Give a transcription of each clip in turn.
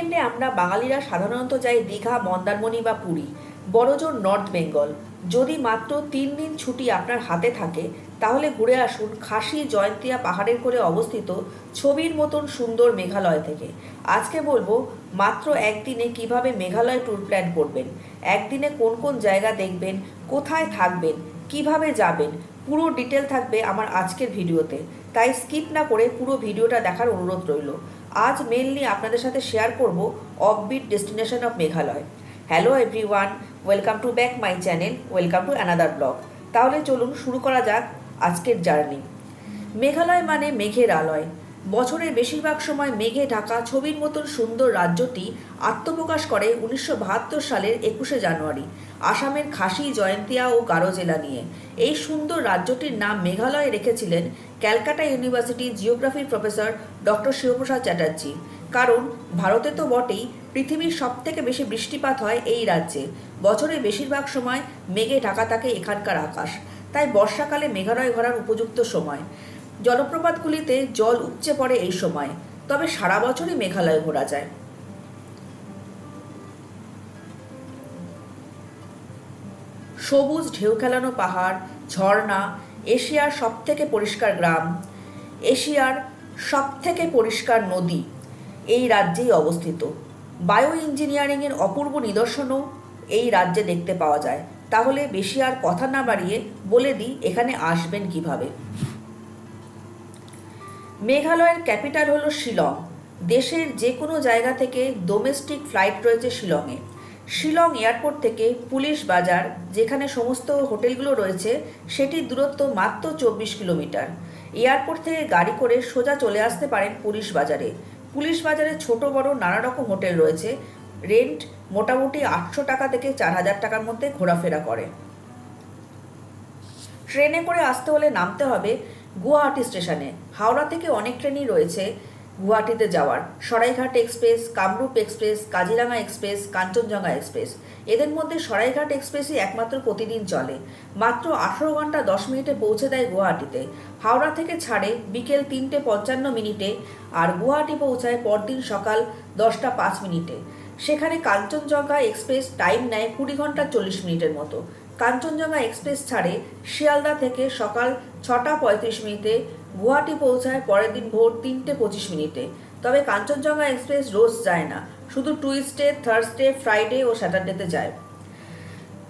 উইকেন্ডে আমরা বাঙালিরা সাধারণত যাই দীঘা, মন্দারমণি বা পুরী। বড়জোর নর্থ বেঙ্গল যদি মাত্র তিন দিন ছুটি আপনার হাতে থাকে, তাহলে ঘুরে আসুন খাসি জয়ন্তিয়া পাহাড়ের করে অবস্থিত ছবির মতন সুন্দর মেঘালয় থেকে। আজকে বলব, মাত্র একদিনে কীভাবে মেঘালয় ট্যুর প্ল্যান করবেন? একদিনে কোন কোন জায়গা দেখবেন? কোথায় থাকবেন? কীভাবে যাবেন? পুরো ডিটেল থাকবে আমার আজকের ভিডিওতে। তাই স্কিপ না করে পুরো ভিডিওটা দেখার অনুরোধ রইল। আজ মেনলি আপনাদের সাথে শেয়ার করব offbeat destination of Meghalaya. Hello everyone welcome to back my channel welcome to another blog তাহলে চলুন শুরু করা যাক আজকের জার্নি মেঘালয় মানে মেঘের আলয়। বছরের বেশিরভাগ সময় মেঘে ঢাকা, ছবির মতন সুন্দর রাজ্যটি আত্মপ্রকাশ করে উনিশশো বাহাত্তর সালের একুশে জানুয়ারি, আসামের খাসি, জয়ন্তিয়া ও গারো জেলা নিয়ে। এই সুন্দর রাজ্যটির নাম মেঘালয় রেখেছিলেন ক্যালকাটা ইউনিভার্সিটি জিওগ্রাফির প্রফেসর ডক্টর শিবপ্রসাদ চ্যাটার্জি। কারণ ভারতে তো বটেই পৃথিবীর সব থেকে বেশি বৃষ্টিপাত হয় এই রাজ্যে। বছরের বেশিরভাগ সময় মেঘে ঢাকা থাকে এখানকার আকাশ। তাই বর্ষাকালে মেঘালয় ঘোরার উপযুক্ত সময়। জলপ্রপাতগুলিতে জল উপচে পড়ে এই সময়, তবে সারা বছরই মেঘালয় ঘোরা যায়। সবুজ ঢেউ খেলানো পাহাড়, ঝর্ণা এশিয়ার সবথেকে পরিষ্কার গ্রাম, এশিয়ার সবথেকে পরিষ্কার নদী এই রাজ্যেই অবস্থিত। বায়ো ইঞ্জিনিয়ারিংয়ের অপূর্ব নিদর্শনও এই রাজ্যে দেখতে পাওয়া যায়। তাহলে বেশি আর কথা না বাড়িয়ে বলে দিই, এখানে আসবেন কীভাবে? মেঘালয়ের ক্যাপিটাল হলো শিলং। দেশের যে কোনো জায়গা থেকে ডোমেস্টিক ফ্লাইট রয়েছে শিলংয়ে। শিলং এয়ারপোর্ট থেকে পুলিশ বাজার, যেখানে সমস্ত হোটেলগুলো রয়েছে সেটির দূরত্ব মাত্র চব্বিশ কিলোমিটার। এয়ারপোর্ট থেকে গাড়ি করে সোজা চলে আসতে পারেন পুলিশ বাজারে। পুলিশ বাজারে ছোট, বড় নানা রকম হোটেল রয়েছে। রেন্ট মোটামুটি আটশো টাকা থেকে চার হাজার টাকার মধ্যে ঘোরাফেরা করে। ট্রেনে করে আসতে হলে নামতে হবে গুয়াহাটি স্টেশনে। হাওড়া থেকে অনেক ট্রেনই রয়েছে গুয়াহাটিতে যাওয়ার। Saraighat express, Kamrup express, Kaziranga express, Kanchenjunga express. এদের মধ্যে সরাইঘাট এক্সপ্রেসই একমাত্র প্রতিদিন চলে। মাত্র আঠেরো ঘণ্টা দশ মিনিটে পৌঁছে দেয় গুয়াহাটিতে। হাওড়া থেকে ছাড়ে বিকেল তিনটে পঞ্চান্ন মিনিটে আর গুয়াহাটি পৌঁছায় পরদিন সকাল দশটা পাঁচ মিনিটে। সেখানে কাঞ্চনজঙ্ঘা এক্সপ্রেস টাইম নেয় কুড়ি ঘণ্টা চল্লিশ মিনিটের মতো। কাঞ্চনজঙ্ঘা এক্সপ্রেস ছাড়ে শিয়ালদা থেকে সকাল ছটা পঁয়ত্রিশ মিনিটে গুয়াহাটি পৌঁছায়, পরের দিন ভোর তিনটে পঁচিশ মিনিটে। তবে কাঞ্চনজঙ্ঘা এক্সপ্রেস রোজ যায় না, শুধু টুইসডে থার্সডে, ফ্রাইডে ও স্যাটারডেতে যায়।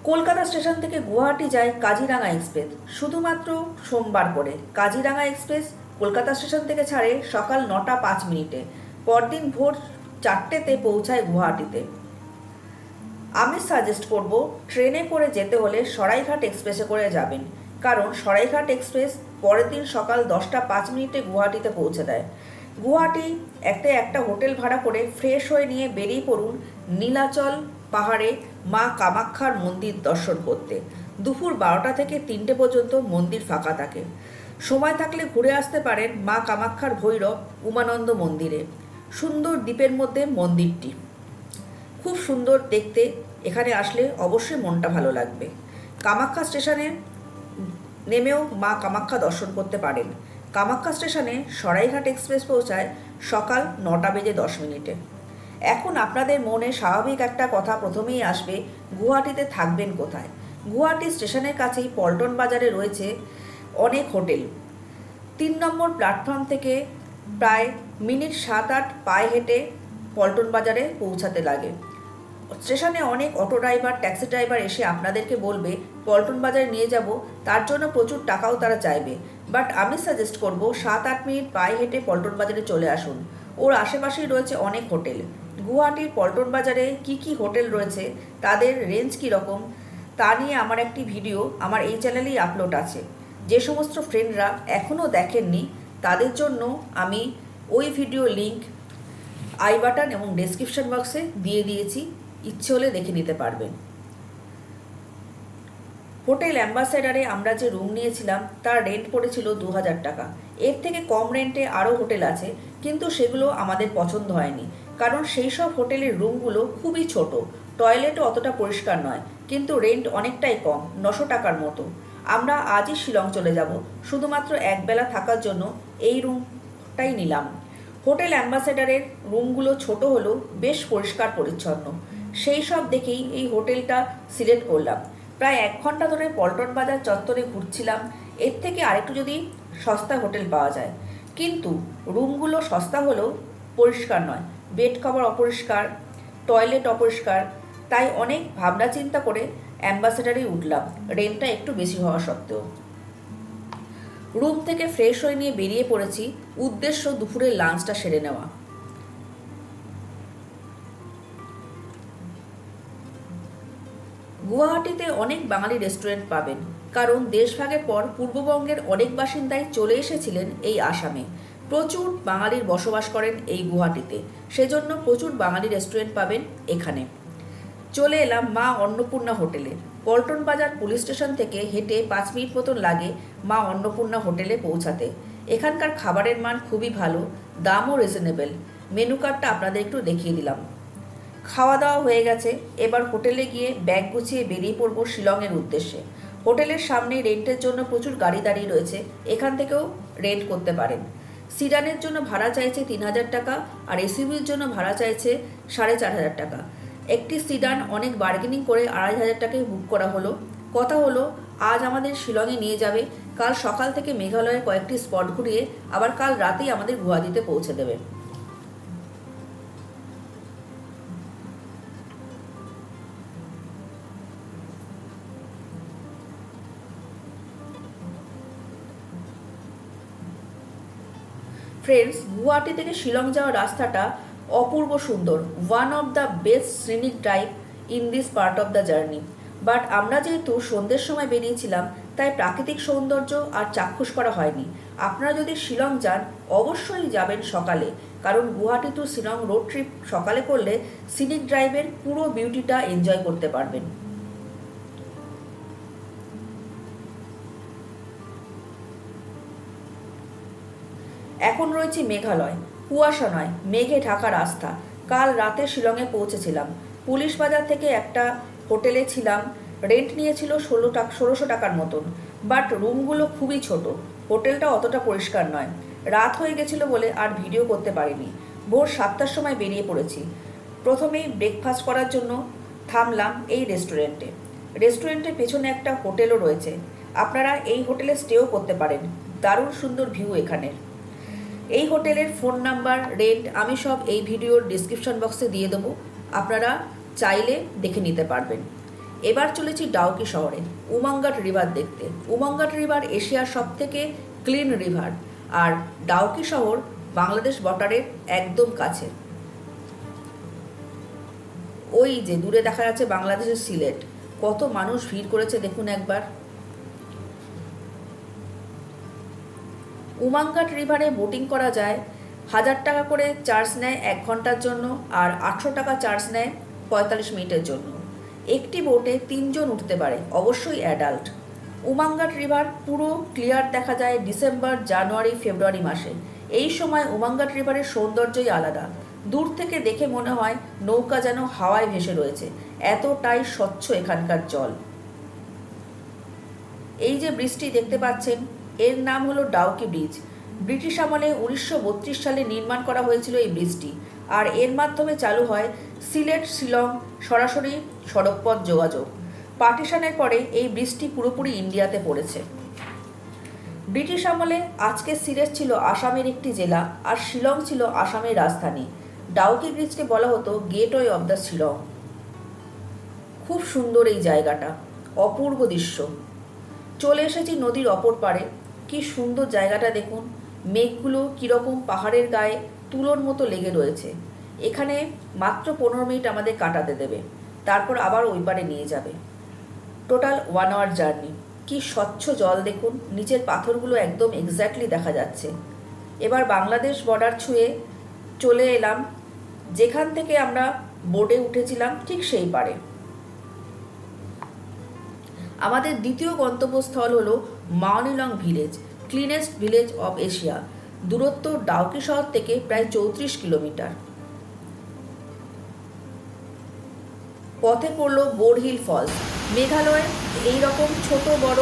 কলকাতা স্টেশন থেকে গুয়াহাটি যায় কাজিরাঙা এক্সপ্রেস। শুধুমাত্র সোমবার করে কাজিরাঙা এক্সপ্রেস কলকাতা স্টেশন থেকে ছাড়ে সকাল নটা পাঁচ মিনিটে। পরদিন ভোর চারটেতে পৌঁছায় গুয়াহাটিতে। আমি সাজেস্ট করব, ট্রেনে করে যেতে হলে সরাইঘাট এক্সপ্রেসে করে যাবেন। কারণ সরাইঘাট এক্সপ্রেস পরের দিন সকাল দশটা পাঁচ মিনিটে গুয়াহাটিতে পৌঁছে দেয়। গুয়াহাটি একটা একটা হোটেল ভাড়া করে ফ্রেশ হয়ে নিয়ে বেরিয়ে পড়ুন নীলাচল পাহাড়ে মা কামাক্ষার মন্দির দর্শন করতে। দুপুর বারোটা থেকে তিনটে পর্যন্ত মন্দির ফাঁকা থাকে। সময় থাকলে ঘুরে আসতে পারেন মা কামাক্ষার ভৈরব উমানন্দ মন্দিরে। সুন্দর দ্বীপের মধ্যে মন্দিরটি। খুব সুন্দর দেখতে। এখানে আসলে অবশ্যই মনটা ভালো লাগবে। কামাক্ষা স্টেশনে নেমেও মা কামাখ্যা দর্শন করতে পারেন। কামাখ্যা স্টেশনে সরাইঘাট এক্সপ্রেস পৌঁছায় সকাল নটা বেজে দশ মিনিটে। এখন আপনাদের মনে স্বাভাবিক একটা কথা প্রথমেই আসবে, গুয়াহাটিতে থাকবেন কোথায়? গুয়াহাটি স্টেশনের কাছেই পল্টন বাজারে রয়েছে অনেক হোটেল। তিন নম্বর প্ল্যাটফর্ম থেকে প্রায় মিনিট সাত আট পায়ে হেঁটে পল্টন বাজারে পৌঁছাতে লাগে। স্টেশনে অনেক অটো ড্রাইভার, ট্যাক্সি ড্রাইভার এসে আপনাদেরকে বলবে, পল্টন বাজারে নিয়ে যাব, তার জন্য প্রচুর টাকাও তারা চাইবে। বাট আমি সাজেস্ট করব সাত আট মিনিট পায়ে হেঁটে পল্টন বাজারে চলে আসুন। ওর আশেপাশেই রয়েছে অনেক হোটেল। গুয়াহাটির পল্টন বাজারে কি কি হোটেল রয়েছে, তাদের রেঞ্জ রকম, তা নিয়ে আমার একটি ভিডিও আমার এই চ্যানেলেই আপলোড আছে। যে সমস্ত ফ্রেন্ডরা এখনও দেখেননি, তাদের জন্য আমি ওই ভিডিও লিংক আই বাটন এবং ডেসক্রিপশন বক্সে দিয়ে দিয়েছি। ইচ্ছে হলে দেখে নিতে পারবেন হোটেল অ্যাম্বাসেডারে আমরা যে রুম নিয়েছিলাম, তার রেন্ট পড়েছিল দু হাজার টাকা। এর থেকে কম রেন্টে আরও হোটেল আছে, কিন্তু সেগুলো আমাদের পছন্দ হয়নি। কারণ সেই সব হোটেলের রুমগুলো খুবই ছোট। টয়লেটও অতটা পরিষ্কার নয়, কিন্তু রেন্ট অনেকটাই কম, নশো টাকার মতো। আমরা আজই শিলং চলে যাব, শুধুমাত্র একবেলা থাকার জন্য এই রুমটাই নিলাম। হোটেল অ্যাম্বাসেডারের রুমগুলো ছোট হলেও বেশ পরিষ্কার পরিচ্ছন্ন সেই সব দেখেই এই হোটেলটা সিলেক্ট করলাম। প্রায় এক ঘণ্টা ধরে পল্টন বাজার চত্বরে ঘুরছিলাম। এর থেকে আরেকটু যদি সস্তা হোটেল পাওয়া যায়। কিন্তু রুমগুলো সস্তা হলেও পরিষ্কার নয়। বেড কভার অপরিষ্কার, টয়লেট অপরিষ্কার, তাই অনেক ভাবনা চিন্তা করে অ্যাম্বাসেডারেই উঠলাম। রেন্টটা একটু বেশি হওয়া সত্ত্বেও। রুম থেকে ফ্রেশ হয়ে নিয়ে বেরিয়ে পড়েছি। উদ্দেশ্য দুপুরের লাঞ্চটা সেরে নেওয়া। গুয়াহাটিতে অনেক বাঙালি রেস্টুরেন্ট পাবেন। কারণ দেশভাগের পর পূর্ববঙ্গের অনেক বাসিন্দাই চলে এসেছিলেন এই আসামে। প্রচুর বাঙালির বসবাস করেন এই গুয়াহাটিতে। সেজন্য প্রচুর বাঙালি রেস্টুরেন্ট পাবেন এখানে। চলে এলাম মা অন্নপূর্ণা হোটেলে। পল্টন বাজার পুলিশ স্টেশন থেকে হেঁটে পাঁচ মিনিট মতন লাগে মা অন্নপূর্ণা হোটেলে পৌঁছাতে। এখানকার খাবারের মান খুবই ভালো, দামও রিজনেবল মেনু কার্ডটা আপনাদের একটু দেখিয়ে দিলাম। খাওয়া দাওয়া হয়ে গেছে। এবার হোটেলে গিয়ে ব্যাগ গুছিয়ে বেরিয়ে পড়ব শিলংয়ের উদ্দেশ্যে। হোটেলের সামনে রেন্টের জন্য প্রচুর গাড়ি দাঁড়িয়ে রয়েছে। এখান থেকেও রেন্ট করতে পারেন। সিডানের জন্য ভাড়া চাইছে তিন হাজার টাকা আর এসইউভির জন্য ভাড়া চাইছে সাড়ে চার হাজার টাকা। একটি সিডান অনেক বার্গেনিং করে আড়াই হাজার টাকায় বুক করা হলো। কথা হলো, আজ আমাদের শিলংয়ে নিয়ে যাবে। কাল সকাল থেকে মেঘালয়ের কয়েকটি স্পট ঘুরিয়ে আবার কাল রাতেই আমাদের গুয়াহাটিতে পৌঁছে দেবে। ফ্রেন্ডস গুয়াহাটি থেকে শিলং যাওয়ার রাস্তাটা অপূর্ব সুন্দর one of the best scenic drive in this part of the journey but আমরা যেহেতু সন্ধ্যের সময় বেরিয়েছিলাম, তাই প্রাকৃতিক সৌন্দর্য আর চাক্ষুষ করা হয়নি। আপনারা যদি শিলং যান, অবশ্যই যাবেন সকালে। কারণ Guwahati to Shillong road trip সকালে করলে সিনিক ড্রাইভের পুরো বিউটিটা এনজয় করতে পারবেন। এখন রয়েছি মেঘালয়। কুয়াশা নয়, মেঘে ঢাকা রাস্তা। কাল রাতে শিলংয়ে পৌঁছেছিলাম। পুলিশ বাজার থেকে একটা হোটেলে ছিলাম। রেন্ট নিয়েছিল ষোলো টাকা, ষোলোশো টাকার মতন। বাট রুমগুলো খুবই ছোট। হোটেলটা অতটা পরিষ্কার নয়। রাত হয়ে গেছিল বলে আর ভিডিও করতে পারিনি। ভোর সাতটার সময় বেরিয়ে পড়েছি। প্রথমেই ব্রেকফাস্ট করার জন্য থামলাম এই রেস্টুরেন্টে রেস্টুরেন্টের পেছনে একটা হোটেলও রয়েছে। আপনারা এই হোটেলে স্টেও করতে পারেন। দারুণ সুন্দর ভিউ এখানের। এই হোটেলের ফোন নাম্বার রেন্ট আমি সব এই ভিডিওর ডিসক্রিপশন বক্সে দিয়ে দেবো। আপনারা চাইলে দেখে নিতে পারবেন। এবার চলেছি ডাউকি শহরে, উমাঙ্গাট রিভার দেখতে। উমাঙ্গাট রিভার এশিয়ার সব থেকে ক্লিন রিভার আর ডাউকি শহর বাংলাদেশ বর্ডারের একদম কাছে। ওই যে দূরে দেখা যাচ্ছে বাংলাদেশের সিলেট। কত মানুষ ভিড় করেছে দেখুন একবার। উমাঙ্গাট রিভারে বোটিং করা যায়। হাজার টাকা করে চার্জ নেয় এক ঘণ্টার জন্য আর আটশো টাকা চার্জ নেয় পঁয়তাল্লিশ মিনিটের জন্য। একটি বোটে তিনজন উঠতে পারে, অবশ্যই অ্যাডাল্ট। উমাঙ্গাট রিভার পুরো ক্লিয়ার দেখা যায় ডিসেম্বর, জানুয়ারি, ফেব্রুয়ারি মাসে। এই সময় উমাঙ্গাট রিভারের সৌন্দর্যই আলাদা। দূর থেকে দেখে মনে হয় নৌকা যেন হাওয়ায় ভেসে রয়েছে। এতটাই স্বচ্ছ এখানকার জল। এই যে বৃষ্টি দেখতে পাচ্ছেন এর নাম হলো ডাউকি ব্রিজ। ব্রিটিশ আমলে উনিশশো বত্রিশ সালে নির্মাণ করা হয়েছিল এই ব্রিজটি। আর এর মাধ্যমে চালু হয় সিলেট, শিলং, সরাসরি সড়কপথ যোগাযোগ। পার্টিশনের পরে এই ব্রিজটি পুরোপুরি ইন্ডিয়াতে পড়েছে। ব্রিটিশ আমলে আজকে সিলেট ছিল আসামের একটি জেলা আর শিলং ছিল আসামের রাজধানী। ডাউকি ব্রিজকে বলা হতো গেটওয়ে অব দ্য শিলং। খুব সুন্দর এই জায়গাটা। অপূর্ব দৃশ্য। চলে এসেছি নদীর অপর পারে কি সুন্দর জায়গাটা দেখুন। মেঘগুলো কীরকম পাহাড়ের গায়ে তুলোর মতো লেগে রয়েছে। এখানে মাত্র পনেরো মিনিট আমাদের কাটাতে দেবে। তারপর আবার ওই পারে নিয়ে যাবে। টোটাল ওয়ান আওয়ার জার্নি কি স্বচ্ছ জল দেখুন। নিচের পাথরগুলো একদম এক্স্যাক্টলি দেখা যাচ্ছে। এবার বাংলাদেশ বর্ডার ছুঁয়ে চলে এলাম। যেখান থেকে আমরা বোটে উঠেছিলাম ঠিক সেই পারে। আমাদের দ্বিতীয় গন্তব্যস্থল হলো Mawlynnong village, cleanest village of Asia, দূরত্ব ডাউকি শহর থেকে প্রায় চৌত্রিশ কিলোমিটার। পথে পড়ল বোরহিল ফলস। মেঘালয়ে এই রকম ছোট বড়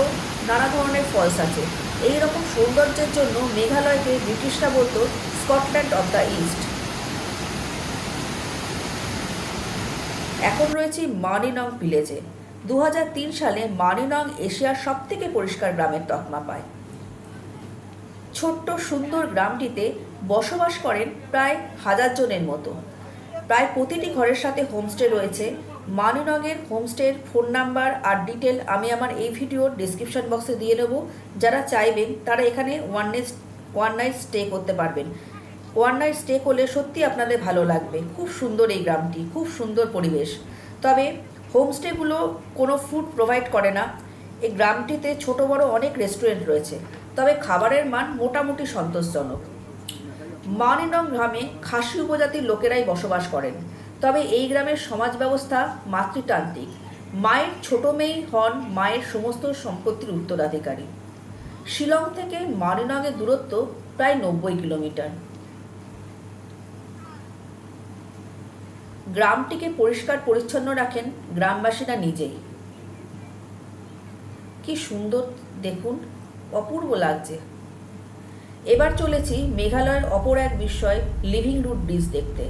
নানা ধরনের ফলস আছে। এই রকম সৌন্দর্যের জন্য মেঘালয়কে ব্রিটিশরা বলতো স্কটল্যান্ড অব দ্য ইস্ট। এখন রয়েছি মানিনং ভিলেজে। দু হাজার তিন সালে মানিনং এশিয়ার সবথেকে পরিষ্কার গ্রামের তকমা পায়। ছোট্ট সুন্দর গ্রামটিতে বসবাস করেন প্রায় হাজার জনের মতো। প্রায় প্রতিটি ঘরের সাথে হোমস্টে রয়েছে। মানিনগের হোমস্টের ফোন নাম্বার আর ডিটেল আমি আমার এই ভিডিওর ডিসক্রিপশন বক্সে দিয়ে নেব। যারা চাইবেন, তারা এখানে one night one night stay করতে পারবেন। ওয়ান নাইট স্টে করলে সত্যি আপনাদের ভালো লাগবে। খুব সুন্দর এই গ্রামটি, খুব সুন্দর পরিবেশ। তবে হোমস্টেগুলো কোনো ফুড প্রোভাইড করে না। এই গ্রামটিতে ছোট বড় অনেক রেস্টুরেন্ট রয়েছে। তবে খাবারের মান মোটামুটি সন্তোষজনক। মানিনং গ্রামে খাসি উপজাতির লোকেরাই বসবাস করেন। তবে এই গ্রামের সমাজ ব্যবস্থা মাতৃতান্ত্রিক। মায়ের ছোট মেয়েই হন মায়ের সমস্ত সম্পত্তির উত্তরাধিকারী। শিলং থেকে মানিনংয়ের দূরত্ব প্রায় নব্বই কিলোমিটার। গ্রামটিকে পরিষ্কার পরিচ্ছন্ন রাখেন গ্রামবাসীরা নিজেই। কি সুন্দর, দেখুন, অপূর্ব লাগছে। এবার চলেছি মেঘালয়ের অপর এক বিষয় লিভিং রুট ব্রিজ দেখতে।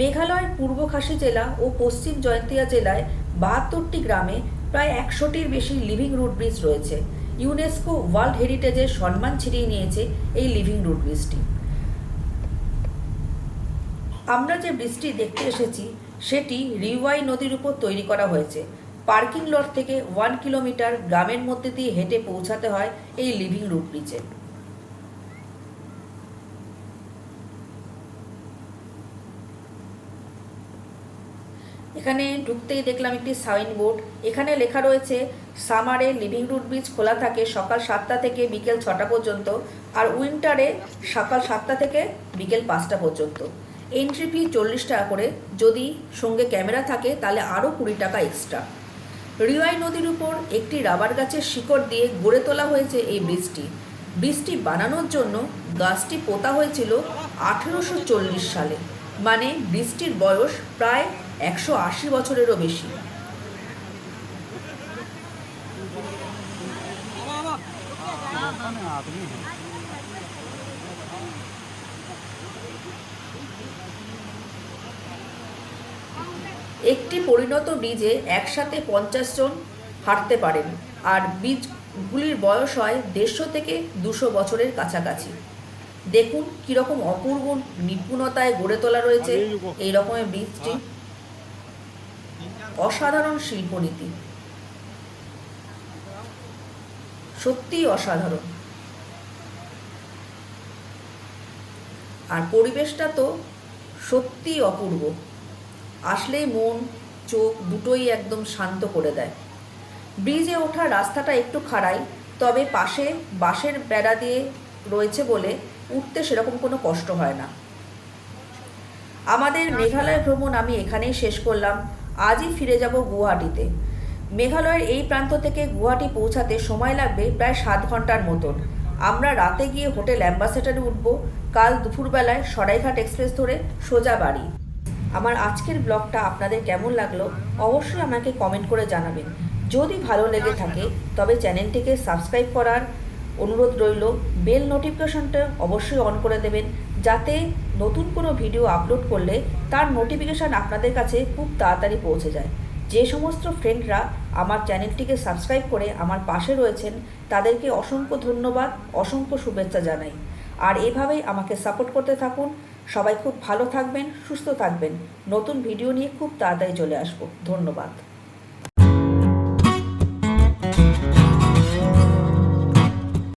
মেঘালয়ের পূর্ব খাসি জেলা ও পশ্চিম জয়ন্তিয়া জেলায় বাহাত্তরটি গ্রামে প্রায় একশোটির বেশি লিভিং রুট ব্রিজ রয়েছে। ইউনেস্কো ওয়ার্ল্ড হেরিটেজের সম্মান ছিনিয়ে নিয়েছে এই লিভিং রুট ব্রিজটি আমরা যে ব্রিজটি দেখতে এসেছি, সেটি রিওয়াই নদীর উপর তৈরি করা হয়েছে। পার্কিং লট থেকে ওয়ান কিলোমিটার গ্রামের মধ্যে দিয়ে হেঁটে পৌঁছাতে হয় এই লিভিং রুট ব্রিজে। এখানে ঢুকতেই দেখলাম একটি সাইন বোর্ড এখানে লেখা রয়েছে, সামারে লিভিং রুট ব্রিজ খোলা থাকে সকাল সাতটা থেকে বিকেল ছটা পর্যন্ত, আর উইন্টারে সকাল সাতটা থেকে বিকেল পাঁচটা পর্যন্ত। এন্ট্রি ফি চল্লিশ টাকা করে যদি সঙ্গে ক্যামেরা থাকে তাহলে আরও কুড়ি টাকা এক্সট্রা রিওয়াই নদীর উপর একটি রাবার গাছের শিকড় দিয়ে গড়ে তোলা হয়েছে এই ব্রিজটি ব্রিজটি বানানোর জন্য গাছটি পোতা হয়েছিল আঠেরোশো চল্লিশ সালে মানে ব্রিজটির বয়স প্রায় একশো আশি বছরেরও বেশি आदमी है একটি পরিণত ব্রিজে একসাথে পঞ্চাশ জন হাঁটতে পারেন, আর বীজগুলির বয়স হয় দেড়শো থেকে দুশো বছরের কাছাকাছি। দেখুন কীরকম অপূর্ব নিপুণতায় গড়ে তোলা রয়েছে এই রকমের বীজটি। অসাধারণ শিল্পনীতি। সত্যিই অসাধারণ। আর পরিবেশটা তো সত্যিই অপূর্ব। আসলেই মন, চোখ দুটোই একদম শান্ত করে দেয়। ব্রিজে ওঠার রাস্তাটা একটু খাড়াই, তবে পাশে বাঁশের বেড়া দিয়ে রয়েছে বলে উঠতে সেরকম কোনো কষ্ট হয় না। আমাদের মেঘালয় ভ্রমণ আমি এখানেই শেষ করলাম। আজই ফিরে যাব গুয়াহাটিতে। মেঘালয়ের এই প্রান্ত থেকে গুয়াহাটি পৌঁছাতে সময় লাগবে প্রায় সাত ঘণ্টার মতন। আমরা রাতে গিয়ে হোটেল অ্যাম্বাসেডারে উঠব। কাল দুপুরবেলায় সরাইঘাট এক্সপ্রেস ধরে সোজা বাড়ি। আমার আজকের ব্লগটা আপনাদের কেমন লাগল অবশ্যই আমাকে কমেন্ট করে জানাবেন। যদি ভালো লেগে থাকে, তবে চ্যানেলটিকে সাবস্ক্রাইব করার অনুরোধ রইল। বেল নোটিফিকেশনটা অবশ্যই অন করে দেবেন, যাতে নতুন কোনো ভিডিও আপলোড করলে তার নোটিফিকেশান আপনাদের কাছে খুব তাড়াতাড়ি পৌঁছে যায়। যে সমস্ত ফ্রেন্ডরা আমার চ্যানেলটিকে সাবস্ক্রাইব করে আমার পাশে রয়েছেন, তাদেরকে অসংখ্য ধন্যবাদ, অসংখ্য শুভেচ্ছা জানাই। আর এভাবেই আমাকে সাপোর্ট করতে থাকুন। সবাই খুব ভালো থাকবেন সুস্থ থাকবেন। নতুন ভিডিও নিয়ে খুব তাড়াতাড়ি চলে আসব। ধন্যবাদ।